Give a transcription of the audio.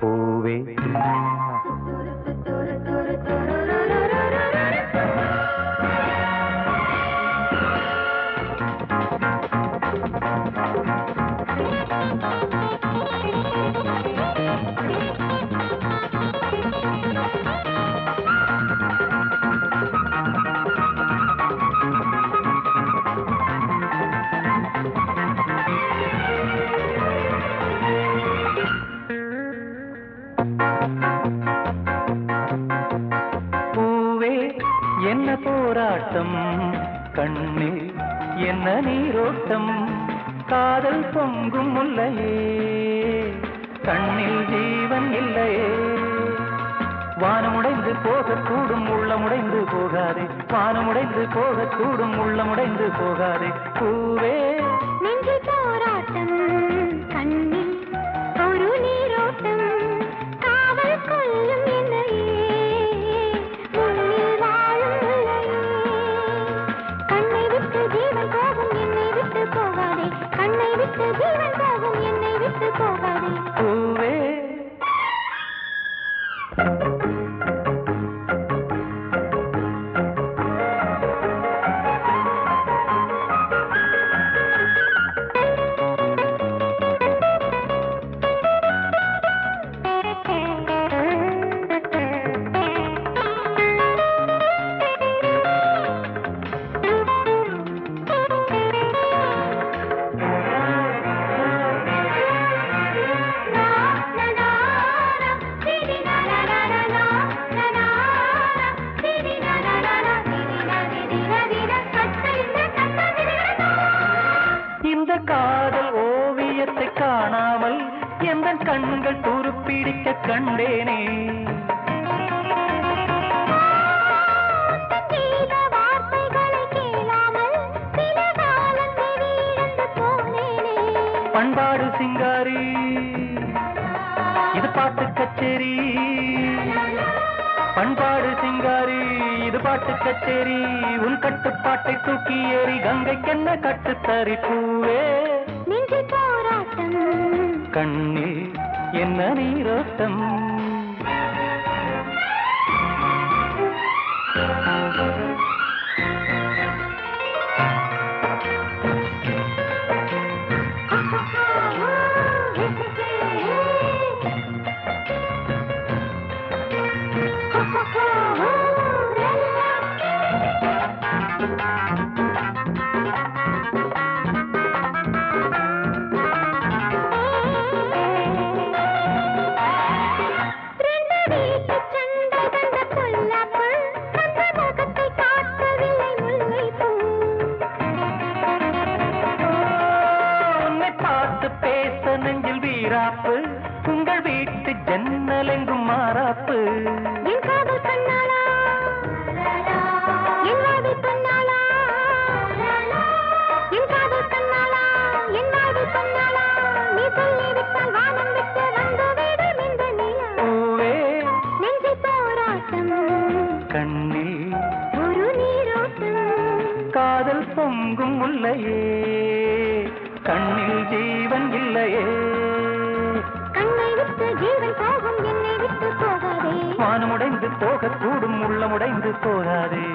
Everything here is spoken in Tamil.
பூவே. போராட்டம் கண்ணில் என்ன நீரோட்டம்? காதல் பொங்கும் முல்லையே கண்ணில் ஜீவன் இல்லையே. வானமுடைந்து போகக்கூடும் உள்ளமுடைந்து போகாதே. வானமுடைந்து போகக்கூடும் உள்ளமுடைந்து போகாதே. பூவே பூவே காதல் ஓவியத்தை காணாமல் எந்த கண்கள் துருப்பிடிக்க கண்டேனே? பண்பாடு சிங்காரி இது பாட்டு கச்சேரி. பண்பாடு சிங்காரி இது பாட்டு கச்சேரி. உன் கட்டுப்பாட்டை தூக்கி ஏறி கங்கைக்கென்ன கட்டுத்தறி பூவே? நெஞ்சு போராட்டம் கண்ணில் என்ன நீரோட்டம் Thank you. வீட்டு ஜன்னல் எங்கும் மாறாப்பு. என் காதல் கண்ணாளா என் வாழ்வை பொன்னாளா என் காதல் கண்ணாளா என் வாழ்வை பொன்னாளா நீ சொல்லிவிட்டால் வானம் விட்டு வந்து விடும் இந்த நிலா பூவே நெஞ்சை போராட்டம். கண்ணில் ஒரு நீரோட்டம். காதல் பொங்கும் முல்லையே கண்ணில் ஜீவன் இல்லையே. கண்ணை விட்டு ஜீவன் পোড়ারে